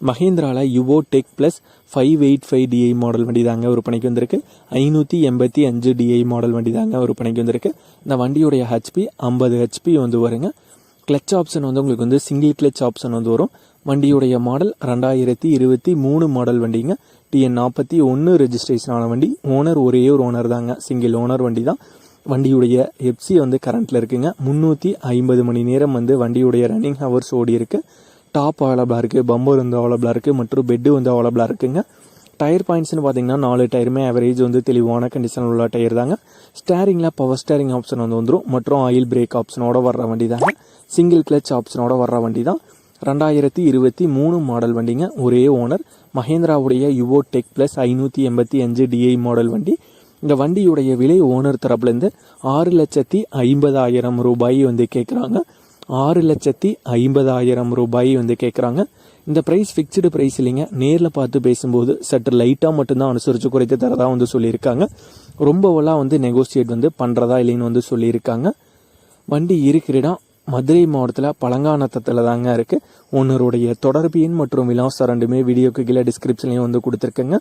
மஹேந்திராவில் Yuvo Tech plus five eight five DI model வண்டி தாங்க விற்பனைக்கு வந்திருக்கு. ஐநூற்றி எண்பத்தி அஞ்சு டிஐ மாடல் வண்டி தாங்க விற்பனைக்கு வந்திருக்கு. இந்த வண்டியுடைய ஹெச்பி ஐம்பது ஹெச்பி வந்து வருங்க. கிளச் ஆப்ஷன் வந்து உங்களுக்கு வந்து சிங்கிள் கிளச் ஆப்ஷன் வந்து வரும். வண்டியுடைய மாடல் ரெண்டாயிரத்தி இருபத்தி மூணு மாடல் வண்டிங்க. டிஎன் நாற்பத்தி ஒன்று ரெஜிஸ்ட்ரேஷன் ஆன வண்டி. ஓனர் ஒரே ஒரு ஓனர் தாங்க. சிங்கிள் ஓனர் வண்டி தான் வண்டியுடைய எஃப்சி வந்து கரண்ட்டில் இருக்குங்க. முந்நூற்றி ஐம்பது மணி நேரம் வந்து வண்டியுடைய ரன்னிங் ஹவர்ஸ் ஓடி இருக்குது டாப் அவைலபிளாக இருக்குது பம்பர் வந்து அவைலபிளாக இருக்குது மற்றும் பெட்டு வந்து அவைலபிளாக இருக்குங்க. டயர் பாயிண்ட்ஸ்னு பார்த்தீங்கன்னா நாலு டயருமே ஆவரேஜ் வந்து தெளிவான கண்டிஷன் உள்ள டயர் தாங்க. ஸ்டேரிங்கில் பவர் ஸ்டேரிங் ஆப்ஷன் வந்து வந்துடும் மற்றும் ஆயில் பிரேக் ஆப்ஷனோட வர்ற வண்டி தாங்க. சிங்கிள் கிளச் ஆப்ஷனோட வர்ற வண்டி தான். ரெண்டாயிரத்தி இருபத்தி மூணு மாடல் வண்டிங்க ஒரே ஓனர் மஹேந்திராவுடைய யுவோ டெக் ப்ளஸ் ஐநூற்றி எண்பத்தி அஞ்சு டிஐ மாடல் வண்டி. இந்த வண்டியுடைய விலை ஓனர் தரப்புலேருந்து ஆறு லட்சத்தி ஐம்பதாயிரம் ரூபாய் வந்து கேட்குறாங்க ஆறு லட்சத்தி ஐம்பதாயிரம் ரூபாய் வந்து கேட்குறாங்க இந்த ப்ரைஸ் ஃபிக்ஸ்டு ப்ரைஸ் இல்லைங்க. நேரில் பார்த்து பேசும்போது சற்று லைட்டாக மட்டும்தான் அனுசரித்து குறைத்து தரதா வந்து சொல்லியிருக்காங்க. ரொம்பவெல்லாம் வந்து நெகோசியேட் வந்து பண்ணுறதா இல்லைன்னு வந்து சொல்லியிருக்காங்க. வண்டி இருக்கிற இடம் மதுரை மாவட்டத்தில் பழங்கானத்தத்தில் தாங்க இருக்குது ஒன்னருடைய தொடர்பு எண் மற்றும் விலாசம் ரெண்டுமே வீடியோக்கு கீழே டிஸ்கிரிப்ஷன்லையும் வந்து கொடுத்துருக்கேங்க.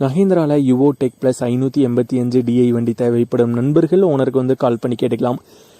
மஹேந்திராவில் யுவோ டெக் ப்ளஸ் ஐநூற்றி எண்பத்தி அஞ்சு டிஐ வண்டி தேவைப்படும். நண்பர்கள் ஓனருக்கு வந்து கால் பண்ணி கேட்டுக்கலாம்.